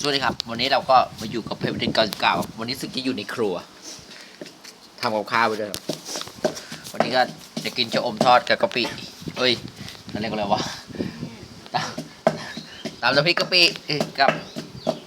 สวัสดีครับ วันนี้เราก็มาอยู่กับเพจเด็นเก่าๆวันนี้สึกจะอยู่ในครัวทำกับข้าวไปด้วยวันนี้ก็จะกินจะอมทอดกับกะปิเอ้ยนั่นเรียกว่าอะไรวะตามตามน้ำพริกกะปิกับ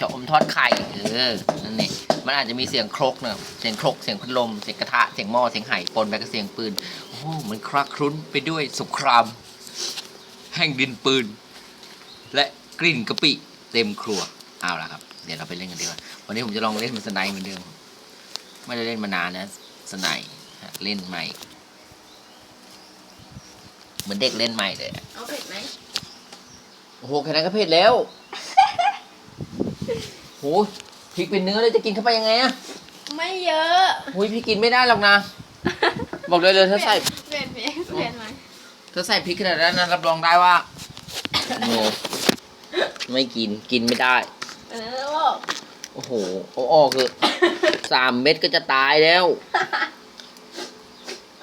จะอมทอดไข่เออนั่นนี่มันอาจจะมีเสียงครกเนอะเสียงครกเสียงพัดลมเสียงกระทะเสียงหม้อเสียงไห่ปนไปกับเสียงปืนโอ้โหมันคลักคลุ้นไปด้วยสงคราม แห่งดินปืน และ กลิ่นกะปิเต็มครัวเอาละครับ เดี๋ยวเราไปเล่นกันดีกว่าวันนี้ผมจะลองเล่นมันสไนด์เหมือนเดิมไม่ได้เล่นมานานนะสไนด์หัดเล่นใหม่เหมือนเด็กเล่นใหม่เลยอะเอาเผ็ดไหมโอ้โหแค่นั้นก็เผ็ดแล้วโหพริกเป็นเนื้อเลยจะกินเข้าไปยังไงอะไม่เยอะโอ้ยพี่กินไม่ได้หรอกนะ บอกเลยเลยถ้าใส่เปลี่ยนเปลี่ยนเปลี่ยนไหมถ้าใส่พริกขนาดนั้นนะรับรองได้ว่าโน ไม่กินกินไม่ได้ เออบอกโอ้โหเอาออกเลยสามเม็ดก็จะตายแล้ว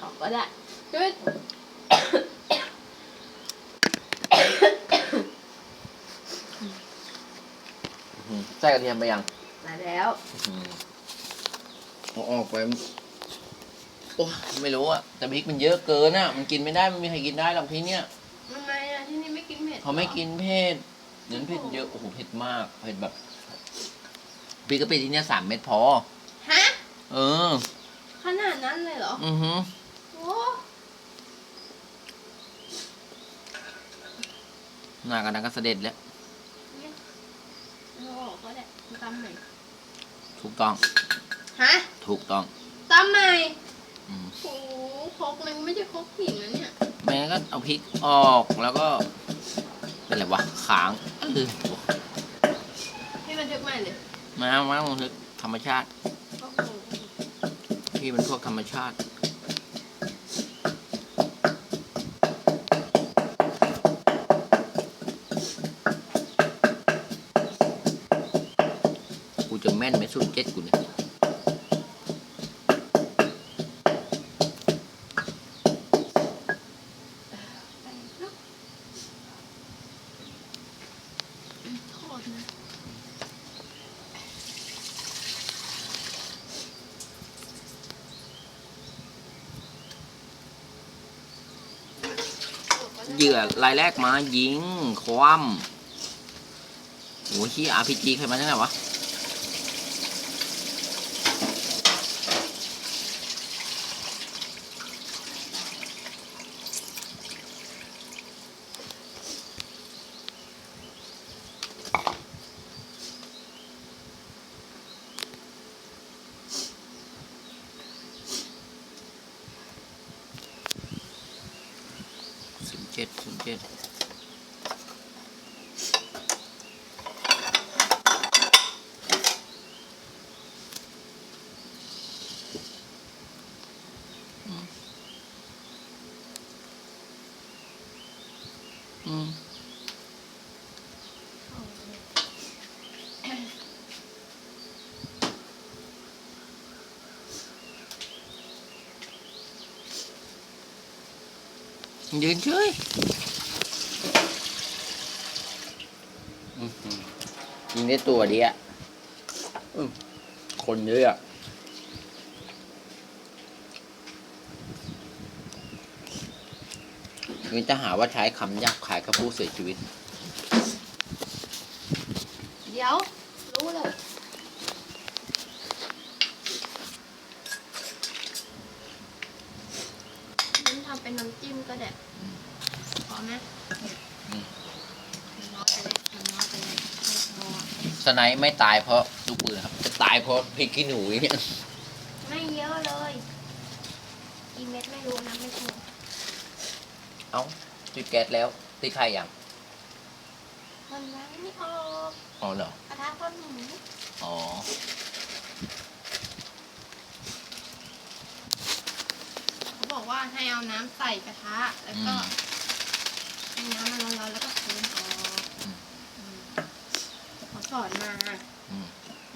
ออกก็ได้ช่วยใส่กระเทียมไปยังมาแล้วเอาออกไปโอ้ไม่รู้อะแต่พริกมันเยอะเกินอะมันกินไม่ได้มันมีใครกินได้หรอกที่เนี้ยทำไมอะที่นี่ไม่กินเผ็ดเขาไม่กินเผ็ด เน้นเผ็ดเยอะ โอ้โห เผ็ดมาก เผ็ดแบบพริกกะปิที่เนี้ยสามเม็ดพอ ฮะ เออ ขนาดนั้นเลยเหรอ อือฮึโอ้หน้ากันนั้นก็เสด็จแล้วเอาออกก็ได้ตำใหม่ถูกต้อง ฮะถูกต้อง ตำใหม่อืม โอ้โหครกมันไม่ใช่ครกหินนะเนี่ยแม่ก็เอาพริกออกแล้วก็ เป็นไรวะขางเออ พี่บันทึกใหม่เลยมามามันคือธรรมชาติโอ้โหพี่มันพวกธรรมชาติกูจะแม่นไหมสุดเจ็ดกูเนี่ย โทษนะเหยื่อรายแรกมายิง คว่ำโอ้ชี้อาพีจีใครมาที่ไหนวะ ศูนย์เจ็ดศูน ย์เจ็ดอืมยืนเฉยอื้อหือยิงได้ตัวเดียวอื้อคนเยอะอะนี่จะหาว่าใช้คำหยาบคายกับผู้เสียชีวิต เดี๋ยว รู้เลยงั้นทำเป็นน้ำจิ้มก็ได้พอไหม อืม น้อยไปเลยน้อยไปเลยไม่พอ สไนป์ไม่ตายเพราะลูกปืนครับ จะตายเพราะพริกขี้หนูเนี่ยไม่เยอะเลยกี่เม็ดไม่รู้นะไม่ถูกเอ้าจุดแก๊สแล้วตีไข่ยังมันล้างไม่ออกอ๋อเหรอกระทะก้อนหมูอ๋อเขาบอกว่าให้เอาน้ำใส่กระทะแล้วก็อืมให้น้ำมันร้อนๆแล้วก็เทออก อืม อืมเขา สอนมาอืม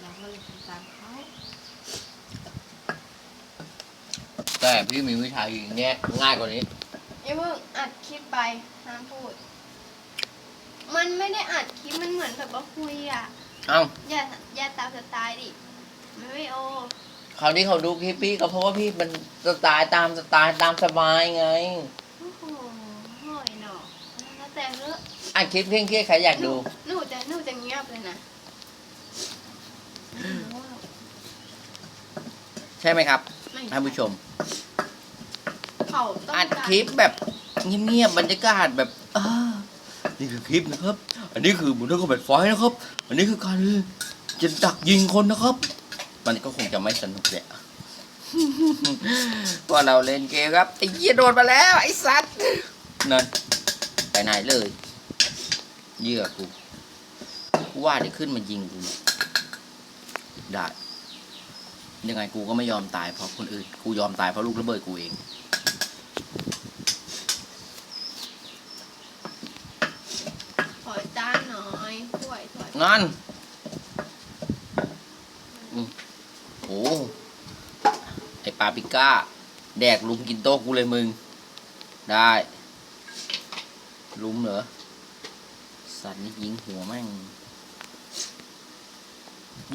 เราก็เลยทำตามเขาแต่พี่มีวิชายิงเนี่ยง่ายกว่านี้ ไอ้เพิ่งอัดคลิปไปห้ามพูดไม่มันไม่ได้อัดคลิปมันเหมือนแบบว่าคุยอะ เอ้าอย่าอย่าตามสไตล์ดิไม่ไม่โอคราวนี้เขาดูคลิปพี่ก็เพราะว่าพี่มันสไตล์ตามสไตล์ตามสบายไง โอ้โหห่อยเนาะแล้วแต่เถอะ อะคลิปเคร่งเครียดใครอยากดู หนูจะหนูจะเงียบเลยนะไม่รู้หรอกใช่ไหมครับไม่ท่านผู้ชม เขาต้องอัดการคลิปแบบเงียบๆบรรยากาศแบบอ่านี่คือคลิปนะครับ อันนี้คือบุญเท่ากับแบบไฟนะครับ อันนี้คือการจะดักยิงคนนะครับ มันก็คงจะไม่สนุกแหละพว่าเราเล่นเกมครับไอ้เหี้ยโดนมาแล้ว ไอ้สัตว์นั่นไปไหนเลย เหยื่อกูกูว่าเดี๋ยวขึ้นมายิงกูเนี่ยได้ยังไงกูก็ไม่ยอมตายเพราะคนอื่น กูยอมตายเพราะลูกระเบิดกูเองขอจานหน่อยถ้วยถ้วยนั่นอืมโอ้ไอปาปิก้า แดกลุมกินโต๊ะกูเลยมึง ได้ ลุมเหรอ สัตว์นี่ยิงหัวแม่ง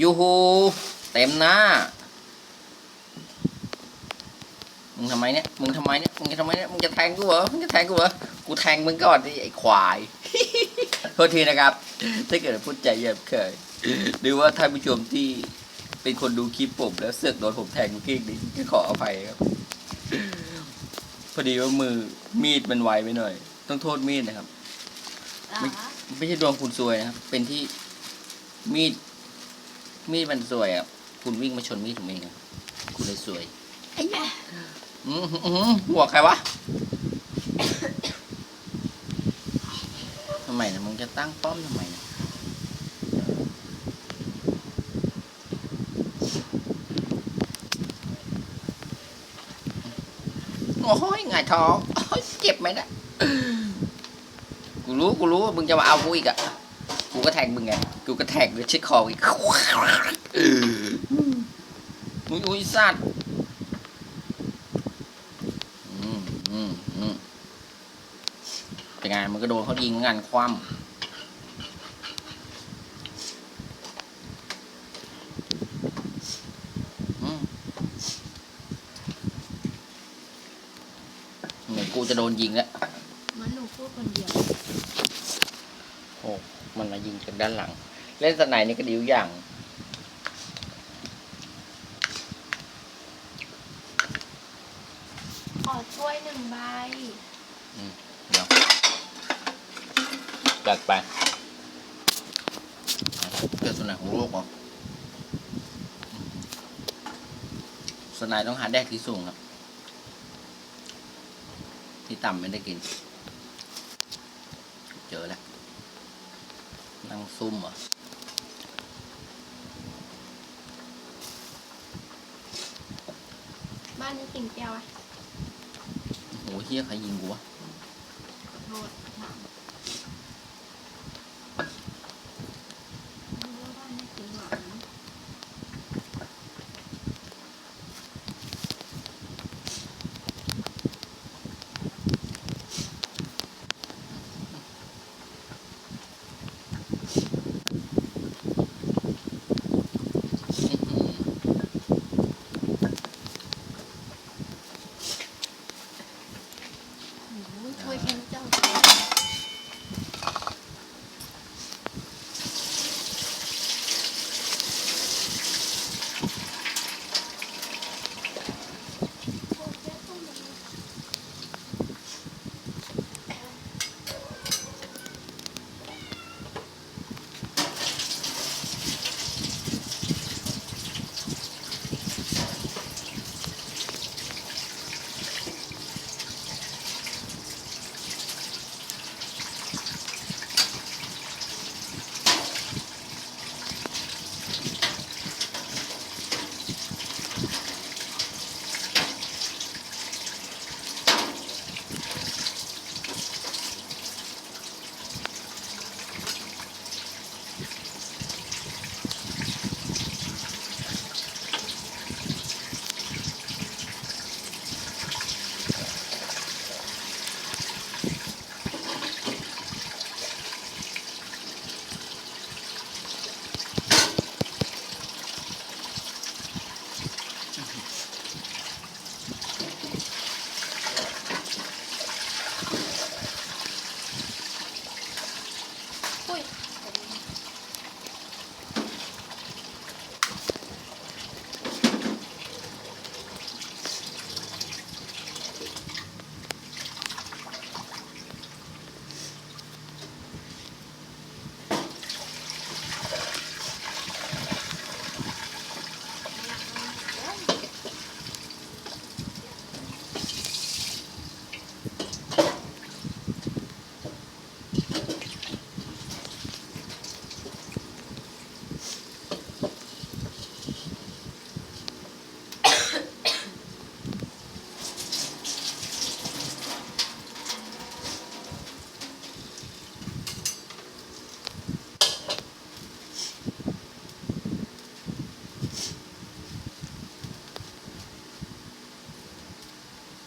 ยูฮูเต็มหน้า มึงทำไมเนี่ย มึงทำไมเนี่ย มึงจะทำไมเนี่ย มึงจะแทงกูเหรอ มึงจะแทงกูเหรอ กูแทงมึงก่อนไอ้ควาย โทษทีนะครับ ถ้าเกิดพูดใจหยาบคย หรือว่าท่านผู้ชมที่เป็นคนดูคลิปผมแล้วเสือกโดนผมแทงเมื่อกี้นี้ก็ขออภัยครับ พอดีว่ามือมีดมันไวไปหน่อย ต้องโทษมีดนะครับ ไม่ ไม่ใช่ดวงคุณซวยนะครับ เป็นที่มีด มีดมันสวยอะ คุณวิ่งมาชนมีดผมเองอะคุณเลยสวยไอ้แม่อืมอื้อหือหัวใครวะทำไมนะมึงจะตั้งป้อมทำไมนะโอ้ยหงายท้องโอ้ยเจ็บไหมเนะกู รู้กูรู้ว่ามึงจะมาเอากูอีกอะกูก็แทงมึงไงกูก็แทงด้วยชิดคออีกอุ้ยอุ้ยสัตว์อืมอืมอืมเป็นไงมันก็โดนเขายิงงานคว่ำอืมเหมือนกูจะโดนยิงแล้ว พูดคนเดียวโอ้มันมายิงจากด้านหลัง เล่นสไนนี่ก็ดีอยู่อย่าง ขอถ้วยหนึ่งใบ เดี๋ยวจัดไปเกิดสไนของโลกเหรอสไนต้องหาแดกที่สูงครับ ที่ต่ำไม่ได้กิน เจอแล้ว นั่งซุ่มเหรอบ้านนี้กินเปรี้ยวอะโหเฮียใครยิงกูวะขอโทษ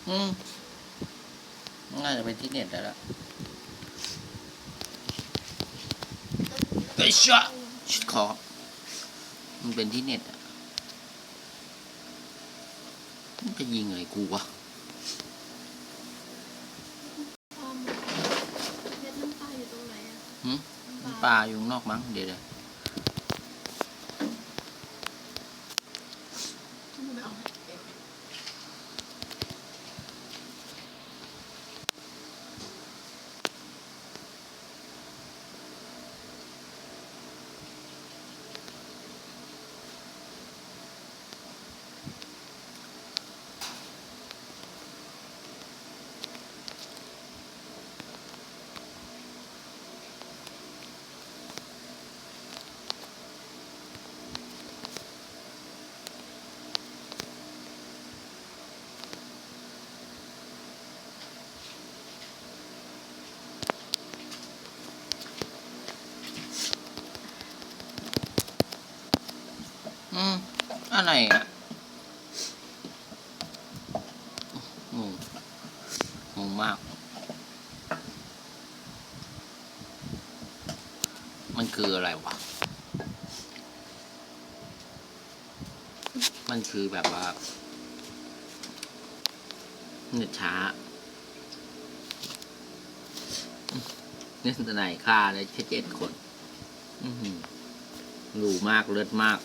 น่าจะเป็นที่เน็ตแล้วล่ะไอ้ยชะชิดคอครับมันเป็นที่เน็ตอะมันจะยิงอะไรกูวะพ่อมเพชรน้ำปลาอยู่ตรงไหนอะหืมน้ำปลาอยู่ข้างนอกมั้งเดี๋ยวเดี๋ยว อะไรอะงงงงมาก มันคืออะไรวะ มันคือแบบว่าเน็ตช้าเน็ตไหนค่าเลยแค่เจ็ดคน อืหรูมากเลิศมาก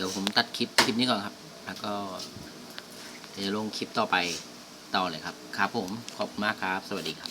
เดี๋ยวผม ตัดคลิปคลิปนี้ก่อนครับ แล้วก็จะลงคลิปต่อไปต่อเลยครับ ครับผม ขอบมากครับ สวัสดีครับ